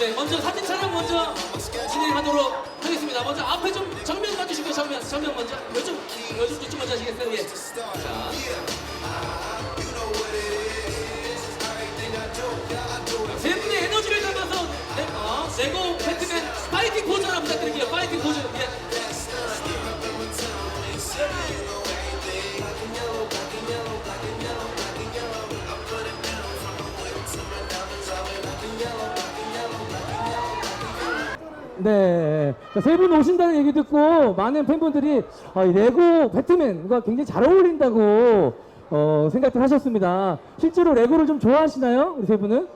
네, 먼저 사진 촬영 먼저 진행하도록 하겠습니다. 먼저 앞에 좀 정면 봐주시고요. 정면, 정면 먼저. 요즘, 요즘 이쪽 먼저 하시겠어요? 예. 자. 네. 세 분 오신다는 얘기 듣고 많은 팬분들이 어, 이 레고 배트맨과 굉장히 잘 어울린다고 어, 생각을 하셨습니다. 실제로 레고를 좀 좋아하시나요? 우리 세 분은?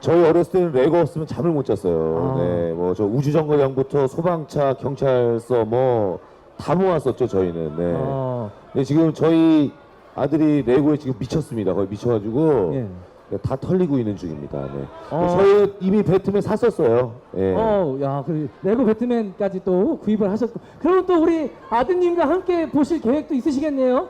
저희 어렸을 때는 레고 없으면 잠을 못 잤어요. 아. 네, 뭐 저 우주정거장부터 소방차, 경찰서 뭐 다 모았었죠 저희는. 네. 어, 근데 지금 저희 아들이 레고에 지금 미쳤습니다. 거의 미쳐가지고 예. 네, 다 털리고 있는 중입니다. 네. 어. 저희 이미 배트맨 샀었어요. 예. 어, 야, 그 레고 배트맨까지 또 구입을 하셨고. 그럼 또 우리 아드님과 함께 보실 계획도 있으시겠네요?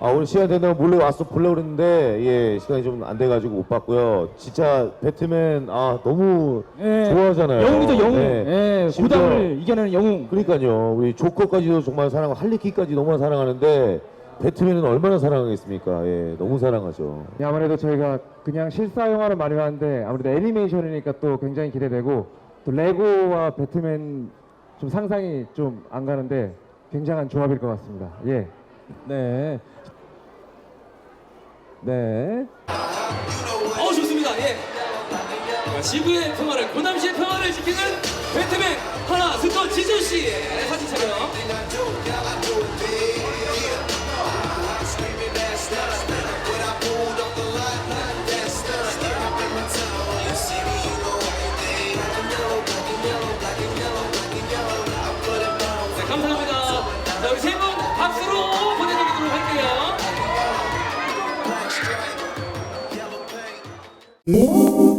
아 오늘 시간 된다고 몰래 와서 보려고 그랬는데 예 시간이 좀 안 돼가지고 못 봤고요. 진짜 배트맨 아 너무 예. 좋아하잖아요. 영웅이죠, 영웅. 네. 예, 심지어- 고담을 이겨내는 영웅. 그러니까요. 우리 조커까지도 정말 사랑하고 할리퀸까지 너무나 사랑하는데 배트맨은 얼마나 사랑하겠습니까? 예, 너무 사랑하죠. 예, 아무래도 저희가 그냥 실사 영화를 많이 봤는데 아무래도 애니메이션이니까 또 굉장히 기대되고 또 레고와 배트맨 좀 상상이 좀 안 가는데 굉장한 조합일 것 같습니다. 예. 네. 네. 어 좋습니다. 예. 자, 지구의 평화를 고남시의 평화를 지키는 배트맨 하나 스톤 지준 씨의 사진 촬영. 박수로 보내드리도록 할게요. 오